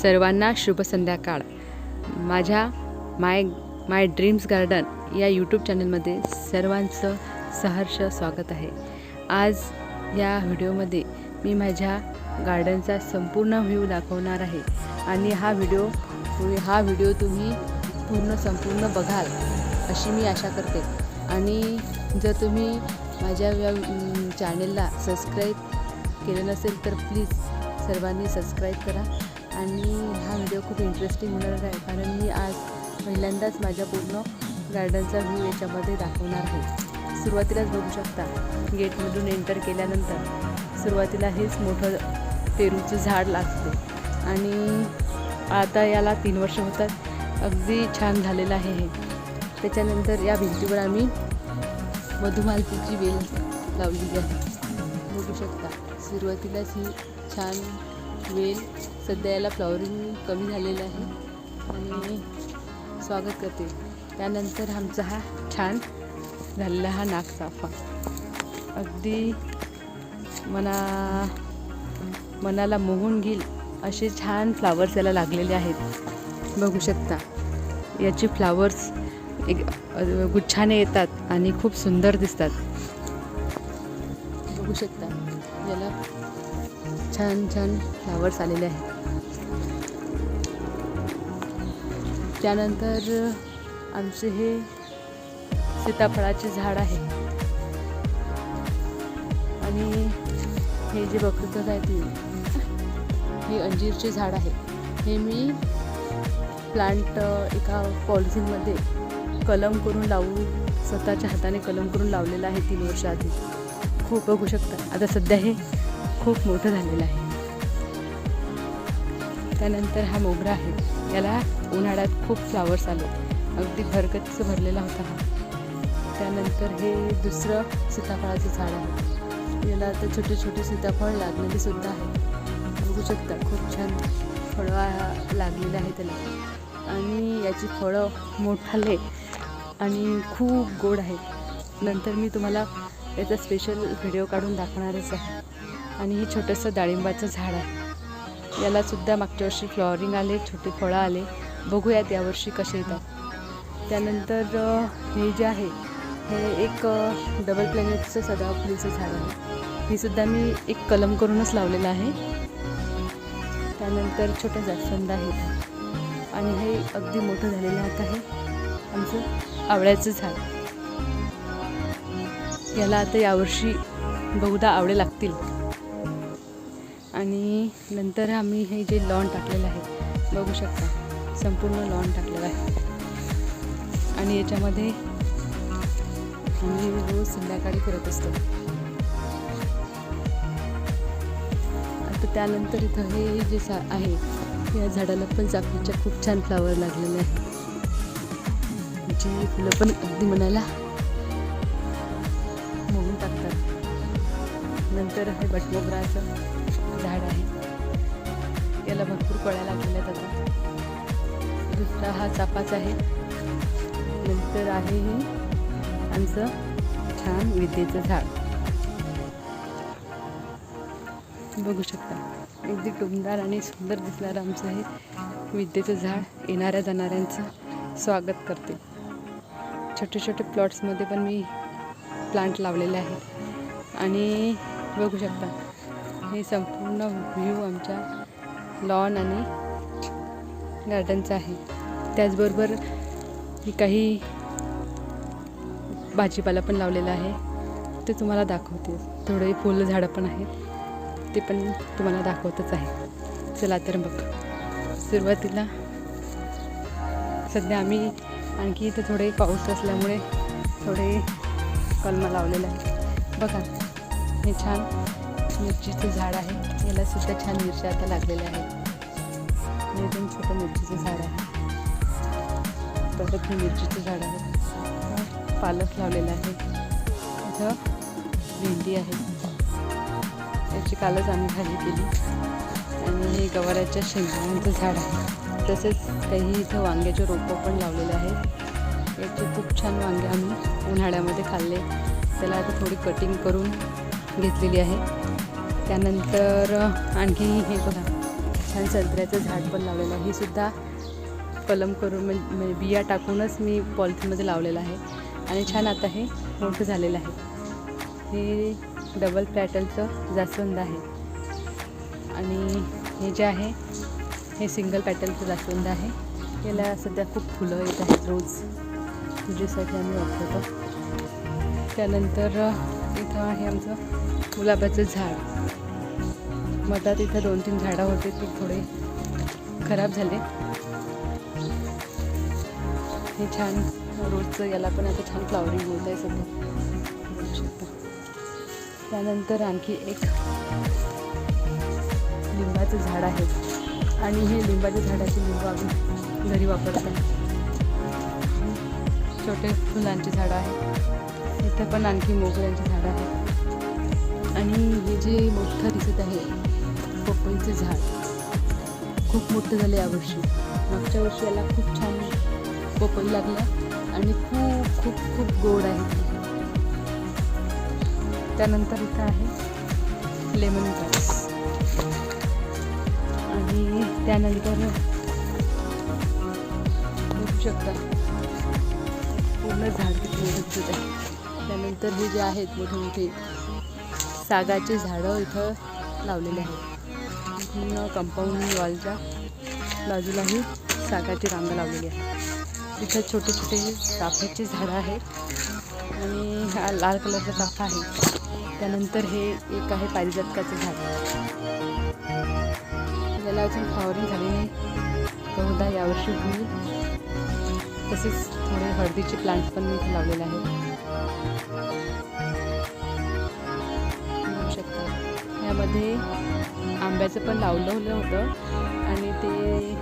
सर्वांना शुभ संध्याकाळ. माझ्या माय माय ड्रीम्स गार्डन या यूट्यूब चॅनलमध्ये सर्वांचं सहर्ष स्वागत आहे. आज या व्हिडिओमध्ये मी माझ्या गार्डनचा संपूर्ण व्ह्यू दाखवणार आहे आणि हा व्हिडिओ हा व्हिडिओ तुम्ही पूर्ण संपूर्ण बघाल अशी मी आशा करते. आणि जर तुम्ही माझ्या या चॅनेलला सबस्क्राईब केलं नसेल तर प्लीज सर्वांनी सबस्क्राईब करा. आणि हा व्हिडिओ खूप इंटरेस्टिंग होणार आहे कारण मी आज पहिल्यांदाच माझ्या पूर्ण गार्डनचा व्ह्यू याच्यामध्ये दाखवणार आहे. सुरुवातीलाच बघू शकता गेटमधून एंटर केल्यानंतर सुरुवातीला हेच मोठं पेरूचं झाड लागते. आणि आता याला तीन वर्ष होतात अगदी छान झालेलं आहे हे. त्याच्यानंतर या भिंतीवर आम्ही मधुमालतीची वेल लावलेली आहे. बघू शकता सुरुवातीलाच ही छान वेल सध्या याला फ्लॉवरिंग कमी झालेलं आहे. आणि स्वागत करते. त्यानंतर आमचा हा छान झालेला हा नागचाफा अगदी मना मनाला मोहून घेईल असे छान फ्लावर्स याला लागलेले आहेत. बघू शकता. याची फ्लावर्स एक गुच्छाने येतात आणि खूप सुंदर दिसतात. बघू शकता. याला छान छान फ्लावर्स आलेले आहेत. त्यानंतर आमचे हे सीताफळाचे झाड आहे. आणि हे जे बकरीचं आहे ते हे अंजीरचे झाड आहे. हे मी प्लांट एका पॉलिथिनमध्ये कलम करून लावून स्वतःच्या हाताने कलम करून लावलेलं आहे तीन वर्ष आधी. खूप बघू शकता. आता सध्या हे खूप मोठं झालेलं आहे. त्यानंतर हा मोगरा आहे. याला उन्हाळ्यात खूप फ्लावर्स आले. अगदी भरगच्च भरलेला होता हा. त्यानंतर हे दुसरं सीताफळाचं झाड आहे. याला आता छोटे छोटे सीताफळ लागलेले सुद्धा आहे. बघू शकता खूप छान फळं लागलेलं आहे त्याला. आणि याची फळं मोठाले आणि खूप गोड आहे. नंतर मी तुम्हाला याचा स्पेशल व्हिडिओ काढून दाखवणारच आहे. आणि हे छोटंसं डाळिंबाचं झाड आहे. यालासुद्धा मागच्या वर्षी फ्लॉवरिंग आले छोटे फळं आले. बघूयात यावर्षी कसे येतात. त्यानंतर हे जे आहे हे एक डबल प्लॅनेटचं सदाफुलीचं झाड आहे. हे सुद्धा मी एक कलम करूनच लावलेलं आहे. त्यानंतर छोटं जास्वंद आहे. आणि हे अगदी मोठं झालेलं आता आहे. आमचं आवळ्याचं झाड. याला आता यावर्षी बहुधा आवळे लागतील. आणि नंतर आम्ही हे जे लॉन टाकलेलं आहे बघू शकता संपूर्ण लॉन टाकलेलं आहे. आणि याच्यामध्ये आम्ही रोज संध्याकाळी करत असतो. आता त्यानंतर इथं हे जे सा आहे या झाडाला पण चाफीच्या खूप छान फ्लावर लागलेले आहे. जी फुलं पण अगदी मनाला नंतर हे बटमोगराचं झाड आहे. याला भरपूर कळ्या लागलेल्या जातात आता. दुसरा हा चापाच आहे. नंतर आहे हे आमचं छान विद्येचं झाड. बघू शकता. अगदी टुमदार आणि सुंदर दिसणारं आमचं हे विद्येचं झाड येणाऱ्या जाणाऱ्यांचं स्वागत करते. छोटे छोटे प्लॉट्समध्ये पण मी प्लांट लावलेले आहेत. आणि बघू शकता. हे संपूर्ण व्ह्यू आमच्या लॉन आणि गार्डनचा आहे. त्याचबरोबर काही भाजीपाला पण लावलेला आहे. ते तुम्हाला दाखवते. थोडे फुलं झाडं पण आहेत. ते पण तुम्हाला दाखवतच आहे. चला तर मग. सुरुवातीला सध्या आम्ही आणखी इथं थोडे पाऊस असल्यामुळे थोडे कलमं लावलेले आहे बघा. हे छान मिरचीचं झाड आहे. याला सुद्धा छान मिरच्या आता लागलेल्या आहेत. हे पण छोटं मिरचीचं झाड आहे. परत हे मिरचीचं झाड आहे. पालक लावलेला आहे. इथं भेंडी आहे. याची कालच आम्ही भाजी केली. आणि हे गवाराच्या शेंगांचं झाड आहे. तसेच काही इथं वांग्याचे रोपं पण लावलेले आहेत. याचे खूप छान वांगे आम्ही उन्हाळ्यामध्ये खाल्ले. त्याला आता थोडी कटिंग करून घेतलेली आहे. त्यानंतर आणखी हे बघा. छान संत्र्याचं झाड पण लावलेलं आहे. हे सुद्धा कलम करून म्हणजे बिया टाकूनच मी पॉलिथिनमध्ये लावलेलं आहे. आणि छान आता हे मोठं झालेलं आहे. हे डबल पॅटलचं जास्वंद आहे. आणि हे जे आहे हे सिंगल पॅटलचं जास्वंद आहे. याला सध्या खूप फुलं येत आहेत रोज. पूजेसाठी आम्ही वापरतो. त्यानंतर इथं आहे आमचं गुलाबाचं झाड. मधात इथं दोन तीन झाडं होते ते थोडे खराब झाले. हे छान रोजचं याला पण आता छान फ्लावरिंग होत आहे सध्या. बघू शकता. त्यानंतर आणखी एक लिंबाचं झाड आहे. आणि हे लिंबाच्या झाडाचे लिंब आम्ही घरी वापरत. आहे छोटे फुलांची झाडं आहेत. इथे पण आणखी मोगऱ्यांची झाडं आहेत. आणि हे जे मोठं दिसत आहे पपईचं झाड खूप मोठं झालं यावर्षी मागच्या वर्षी याला खूप छान पपई लागला आणि खूप खूप खूप गोड आहे त्यानंतर इथं आहे लेमन ग्रास. आणि त्यानंतर बघू शकता झाड किती मोठं दिसत आहे त्यानंतर हे जे आहेत मोठे मोठे सागाचे झाडं इथं लावलेले आहेत. पूर्ण कंपाऊंड वॉलच्या बाजूलाही सागाची रांग लावलेली आहे इथं छोटे छोटे चाफ्याची झाडं आहेत. आणि हा लाल कलरचा चाफा आहे. त्यानंतर हे एक आहे पारिजातकाचं झाड. याला अजून फ्लॉवरिंग झाली नाही. बहुधा यावर्षी होईल. तसेच थोडे हळदीचे प्लांट्स पण मी इथे लावलेले आहेत. बघू शकता. यामध्ये आंब्याचं पण लावलं होतं आणि ते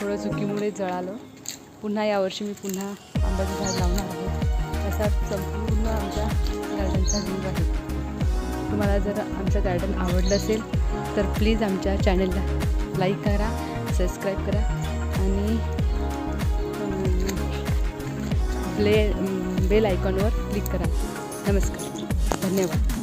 थोडं चुकीमुळे जळालं. पुन्हा यावर्षी मी पुन्हा आंब्याचं झाड लावणार आहे. असा संपूर्ण आमच्या गार्डनचा व्ह्यू आहे. तुम्हाला जर आमचं गार्डन आवडलं असेल तर प्लीज आमच्या चॅनलला लाईक करा सबस्क्राईब करा. प्ले बेल आयकॉनवर क्लिक करा. नमस्कार. धन्यवाद.